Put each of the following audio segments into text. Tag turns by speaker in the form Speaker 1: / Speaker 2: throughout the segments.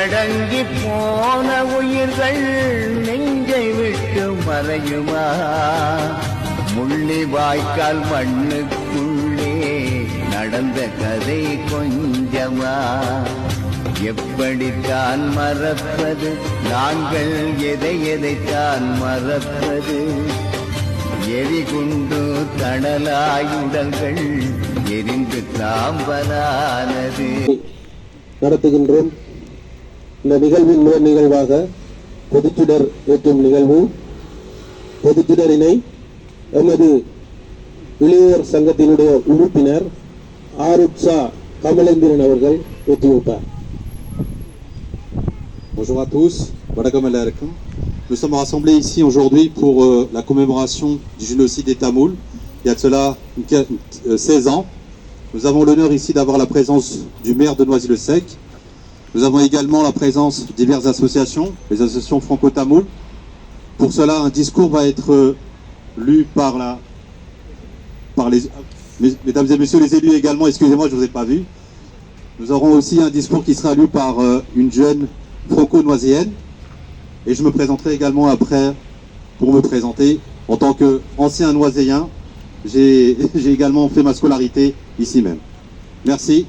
Speaker 1: அடங்கி போன உயிர்கள் நெஞ்சை விட்டு மறையுமா? முள்ளி வாய்க்கால் மண்ணுக்குள்ளே நடந்த கதை கொஞ்சமா? எப்படித்தான் மறப்பது? நாங்கள் எதை எதைத்தான் மறப்பது? எரிகுண்டு தணலாயுடல்கள் எரிந்து தாம்பலானது
Speaker 2: நடத்துகின்றோம் இந்த நிகழ்வின் முதல் நிகழ்வாக பொதுச்சுடர் ஏற்றும் நிகழ்வு பொதுச்சுடரினை எமது இளையோர் சங்கத்தினுடைய உறுப்பினர் ஆருட்சா கமலேந்திரன் அவர்கள் ஏற்றி வைப்பார்
Speaker 3: Bonjour à tous, வணக்கம் எல்லாருக்கும். Nous sommes rassemblés ici aujourd'hui pour euh, la commémoration du génocide des Tamouls, il y a de cela une quin- euh, 16 ans. Nous avons l'honneur ici d'avoir la présence du maire de Noisy-le-Sec. nous avons également la présence de diverses associations, les associations franco-tamoules. Pour cela, un discours va être euh, lu par, la, par les... mes- Mesdames et messieurs les élus également, excusez-moi, je ne vous ai pas vu. Nous aurons aussi un discours qui sera lu par euh, une jeune franco-noisienne. Et je me présenterai également après pour me présenter. En tant qu'ancien noiséen, j'ai également fait ma scolarité ici même. Merci.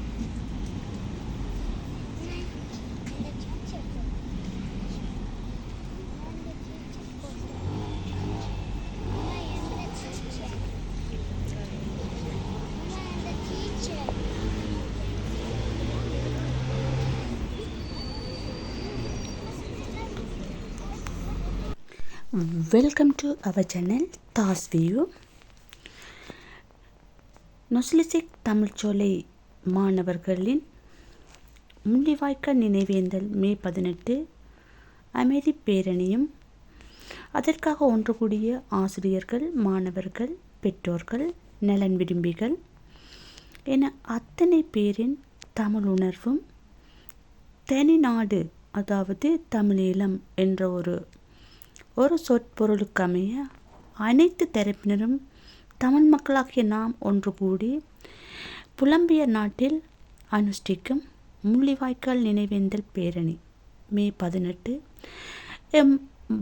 Speaker 4: Welcome to our channel Das வியூ நொஸ்லிசிக் தமிழ்ச்சோலை மாணவர்களின் முள்ளிவாய்க்கால் நினைவேந்தல் மே பதினெட்டு அமைதி பேரணியும் அதற்காக ஒன்று கூடிய ஆசிரியர்கள் மாணவர்கள் பெற்றோர்கள் நலன் விரும்பிகள் என அத்தனை பேரின் தமிழ் உணர்வும் தனிநாடு அதாவது தமிழீழம் என்ற ஒரு ஒரு சொற்பொருளுக்கமைய அனைத்து தரப்பினரும் தமிழ் மக்களாகிய நாம் ஒன்று கூடி புலம்பிய நாட்டில் அனுஷ்டிக்கும் முள்ளிவாய்க்கால் நினைவேந்தல் பேரணி மே பதினெட்டு. எம்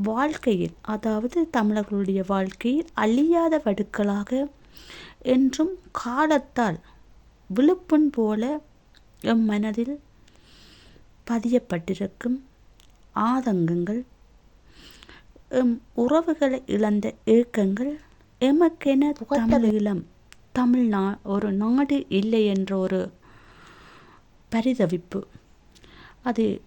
Speaker 4: வாழ்க்கையில் அதாவது தமிழர்களுடைய வாழ்க்கையில் அழியாத வடுக்களாக என்றும் காலத்தால் விழுப்புண் போல எம் மனதில் பதியப்பட்டிருக்கும் ஆதங்கங்கள் எம் உறவுகளை இழந்த ஏக்கங்கள் எமக்கென தமிழீழம் தமிழ் நா ஒரு நாடு இல்லை என்ற ஒரு பரிதவிப்பு. அது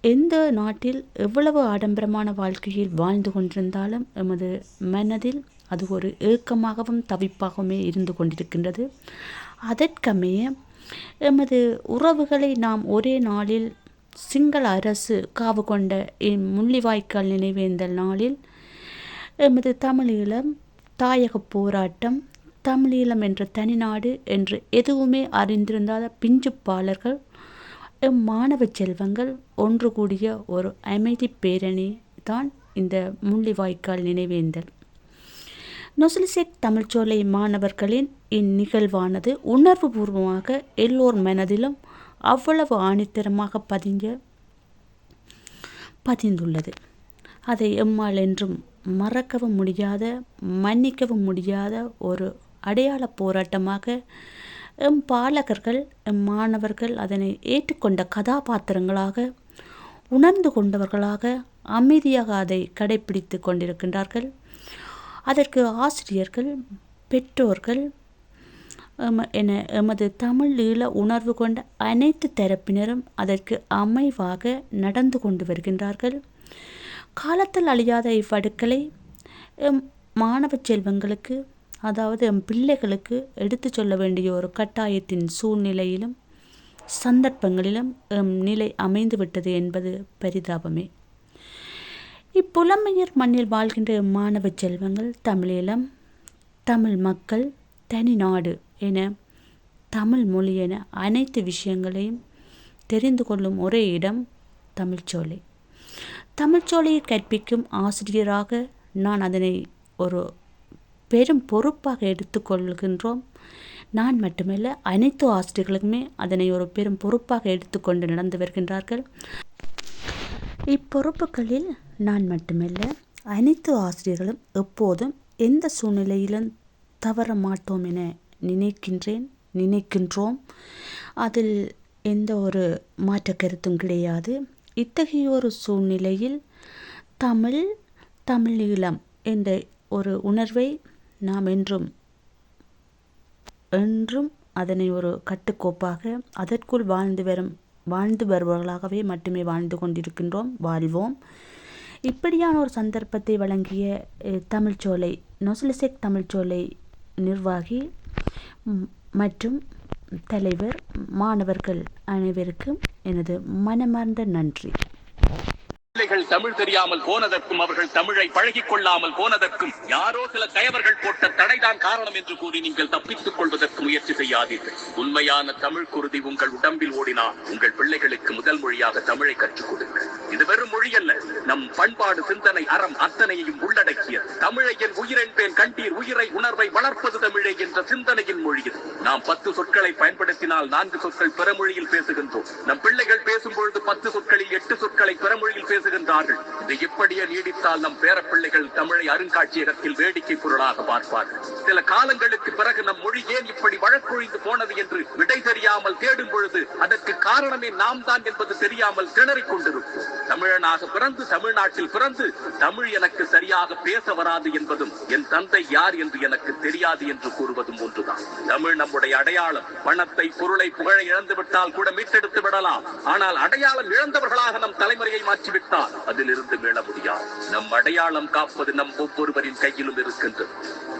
Speaker 4: எந்த நாட்டில் எவ்வளவு ஆடம்பரமான வாழ்க்கையில் வாழ்ந்து கொண்டிருந்தாலும் எமது மனதில் அது ஒரு ஏக்கமாகவும் தவிப்பாகவுமே இருந்து கொண்டிருக்கின்றது. அதற்கமைய எமது உறவுகளை நாம் ஒரே நாளில் சிங்கள அரசு காவு கொண்ட இம்முள்ளிவாய்க்கால் நினைவேந்தல் நாளில். எமது தமிழீழம் தாயக போராட்டம் தமிழீழம் என்ற தனிநாடு என்று எதுவுமே அறிந்திருந்தாத பிஞ்சுப்பாளர்கள் எம் மாணவ செல்வங்கள் ஒன்று கூடிய ஒரு அமைதி பேரணி தான் இந்த முள்ளிவாய்க்கால் நினைவேந்தல் நொசலிசெக் தமிழ்ச்சோலை மாணவர்களின் இந்நிகழ்வானது உணர்வுபூர்வமாக எல்லோர் மனதிலும் அவ்வளவு ஆணித்தரமாக பதிஞ்ச பதிந்துள்ளது. அதை எம்மால் என்றும் மறக்கவும் முடியாத மன்னிக்கவும் முடியாத ஒரு அடையாள போராட்டமாக எம் பாலகர்கள் எம் மாணவர்கள் அதனை ஏற்றுக்கொண்ட கதாபாத்திரங்களாக உணர்ந்து கொண்டவர்களாக அமைதியாக அதை கடைபிடித்து கொண்டிருக்கின்றார்கள். அதற்கு ஆசிரியர்கள் பெற்றோர்கள் என எமது தமிழ் ஈழ உணர்வு கொண்ட அனைத்து தரப்பினரும் அதற்கு அமைவாக நடந்து கொண்டு வருகின்றார்கள். காலத்தில் அழியாத இவ்வடுக்களை எம் மாணவ செல்வங்களுக்கு அதாவது எம் பிள்ளைகளுக்கு எடுத்துச் சொல்ல வேண்டிய ஒரு கட்டாயத்தின் சூழ்நிலையிலும் சந்தர்ப்பங்களிலும் எம் நிலை அமைந்துவிட்டது என்பது பரிதாபமே. இப்புலமையர் மண்ணில் வாழ்கின்ற மாணவ செல்வங்கள் தமிழீழம் தமிழ் மக்கள் தனி நாடு என தமிழ் மொழி என அனைத்து விஷயங்களையும் தெரிந்து கொள்ளும் ஒரே இடம் தமிழ்ச்சோலை தமிழ்ச்சோலையை கற்பிக்கும் ஆசிரியராக நான் அதனை ஒரு பெரும் பொறுப்பாக எடுத்துக்கொள்கின்றோம் நான் மட்டுமல்ல அனைத்து ஆசிரியர்களுக்குமே அதனை ஒரு பெரும் பொறுப்பாக எடுத்துக்கொண்டு நடந்து வருகின்றார்கள். இப்பொறுப்புகளில் நான் மட்டுமல்ல அனைத்து ஆசிரியர்களும் எப்போதும் எந்த சூழ்நிலையிலும் தவற மாட்டோம் என நினைக்கின்றேன் நினைக்கின்றோம். அதில் எந்த ஒரு மாற்ற கருத்தும் கிடையாது. இத்தகைய ஒரு சூழ்நிலையில் தமிழ் தமிழீழம் என்ற ஒரு உணர்வை நாம் என்றும் என்றும் அதனை ஒரு கட்டுக்கோப்பாக அதற்குள் வாழ்ந்து வரும் வாழ்ந்து வருபவர்களாகவே மட்டுமே வாழ்ந்து கொண்டிருக்கின்றோம் வாழ்வோம். இப்படியான ஒரு சந்தர்ப்பத்தை வழங்கிய தமிழ்ச்சோலை நொசலிசெக் தமிழ்ச்சோலை நிர்வாகி மற்றும் தலைவர் மாணவர்கள் அனைவருக்கும் எனது மனமார்ந்த நன்றி.
Speaker 5: பிள்ளைகள் தமிழ் தெரியாமல் போனதற்கும் அவர்கள் தமிழை பழகிக் கொள்ளாமல் போனதற்கும் யாரோ சில கயவர்கள் போட்ட தடைதான் காரணம் என்று கூறி நீங்கள் தப்பித்துக் கொள்வதற்கு முயற்சி செய்யாதீர்கள். உண்மையான தமிழ் குருதி உங்கள் உடம்பில் ஓடினால் உங்கள் பிள்ளைகளுக்கு முதல் மொழியாக தமிழை கற்றுக் கொடுங்கள். இது வெறும் மொழி அல்ல நம் பண்பாடு சிந்தனை அறம் அத்தனையையும் உள்ளடக்கியது. தமிழை என் உயிரென்பேன் கண்டீர் உயிரை உணர்வை வளர்ப்பது தமிழை என்ற சிந்தனையின் மொழி இது. நாம் பத்து சொற்களை பயன்படுத்தினால் நான்கு சொற்கள் பிறமொழியில் பேசுகின்றோம். நம் பிள்ளைகள் பேசும்பொழுது பத்து சொற்களில் எட்டு சொற்களை பிறமொழியில் பேசுகின்றார்கள். இது இப்படியே நீடித்தால் நம் பேரப்பிள்ளைகள் தமிழை அருங்காட்சியகத்தில் வேடிக்கை பொருளாக பார்ப்பார்கள். சில காலங்களுக்கு பிறகு நம் மொழி ஏன் இப்படி வழக்கொழிந்து போனது என்று விடை தெரியாமல் தேடும் பொழுது அதற்கு காரணமே நாம் தான் என்பது தெரியாமல் திணறிக் கொண்டிருப்போம். தமிழனாக பிறந்து தமிழ்நாட்டில் பிறந்து தமிழ் எனக்கு சரியாக பேச வராது என்பதும் என் தந்தை யார் என்று எனக்கு தெரியாது என்று கூறுவதும் ஒன்றுதான். தமிழ் நம்முடைய அடையாளம். பணத்தை பொருளை புகழை இழந்து விட்டால் கூட மீட்டெடுத்து விடலாம். ஆனால் அடையாளம் இழந்தவர்களாக நம் தலைமுறையை மாற்றிவிட்டால் அதிலிருந்து மீள முடியாது. நம் அடையாளம் காப்பது நம் ஒவ்வொருவரின் கையிலும் இருக்கின்றது.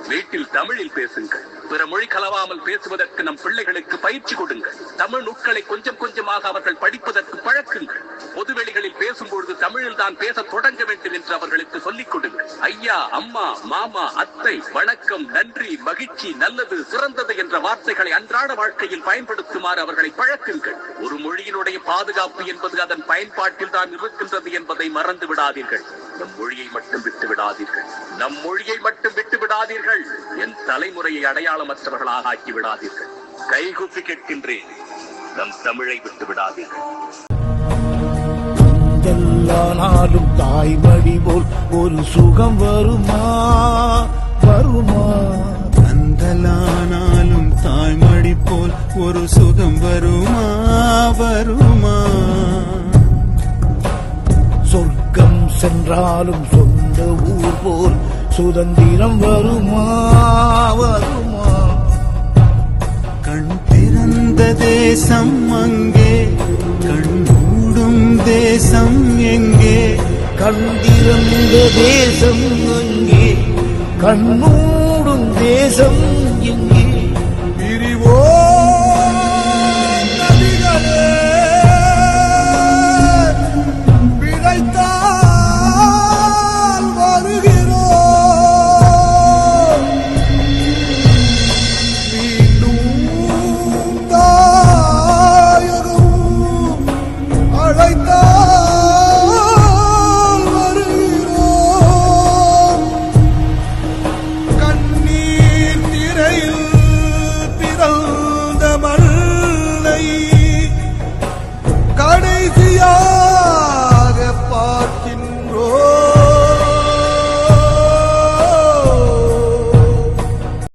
Speaker 5: வீட்டில் தமிழில் பேசுங்கள். பிற மொழி கலவாமல் பேசுவதற்கு நம் பிள்ளைகளுக்கு பயிற்சி கொடுங்கள். தமிழ் நூட்களை கொஞ்சம் கொஞ்சமாக அவர்கள் படிப்பதற்கு பழக்குங்கள். பொதுவெளிகளில் பேசும்பொழுது தமிழில் தான் பேச தொடங்க வேண்டும் என்று அவர்களுக்கு சொல்லிக் கொடுங்கள். ஐயா அம்மா மாமா அத்தை வணக்கம் நன்றி மகிழ்ச்சி நல்லது சிறந்தது என்ற வார்த்தைகளை அன்றாட வாழ்க்கையில் பயன்படுத்துமாறு அவர்களை பழக்குங்கள். ஒரு மொழியினுடைய பாதுகாப்பு என்பது அதன் பயன்பாட்டில் தான் இருக்கின்றது என்பதை மறந்து விடாதீர்கள். நம் மொழியை மட்டும் விட்டு விடாதீர்கள். நம் மொழியை மட்டும் விட்டு விடாதீர்கள். என் தலைமுறையை அடையாளமற்றவர்களாக ஆக்கி விடாதீர்கள். கைகூப்பி கேட்கின்றேன். நம் தமிழை விட்டு விடாதீர்கள்.
Speaker 6: எல்லா நாளும் தாய்மடி போல் ஒரு சுகம் வருமா? வருமா?
Speaker 7: கந்தலானாலும் தாய்மடி போல் ஒரு சுகம் வருமா? வருமா?
Speaker 6: சொர்க்கம் சென்றாலும் சொந்த ஊர் போல் சுதந்திரம் வருமா வருமா?
Speaker 7: கண் திறந்த தேசம் அங்கே கண் மூடும் தேசம் எங்கே?
Speaker 6: கண்டிருந்த தேசம் அங்கே கண்மூடும் தேசம்